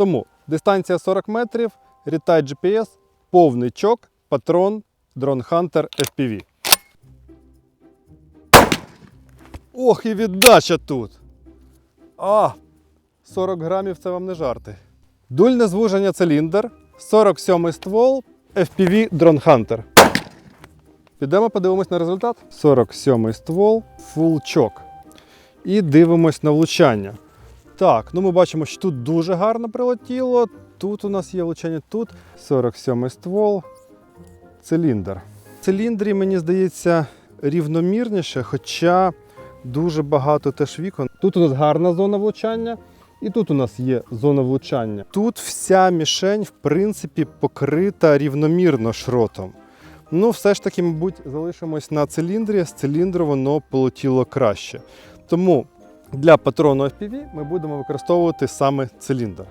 Тому дистанція 40 метрів, Рітай GPS, повний чок, патрон, Drone Hunter FPV. Ох, і віддача тут. А, 40 грамів це вам не жарти. Дульне звуження циліндр, 47 ствол, FPV Drone Hunter. Підемо подивимось на результат. 47 ствол, full чок. І дивимось на влучання. Так, ну ми бачимо, що тут дуже гарно прилетіло. Тут у нас є влучання, тут 47 ствол, циліндр. В циліндрі, мені здається, рівномірніше, хоча дуже багато теж вікон. Тут у нас гарна зона влучання, і тут у нас є зона влучання. Тут вся мішень, в принципі, покрита рівномірно шротом. Ну, все ж таки, мабуть, залишимось на циліндрі. З циліндру воно полетіло краще. Тому для патрону FPV ми будемо використовувати саме циліндр.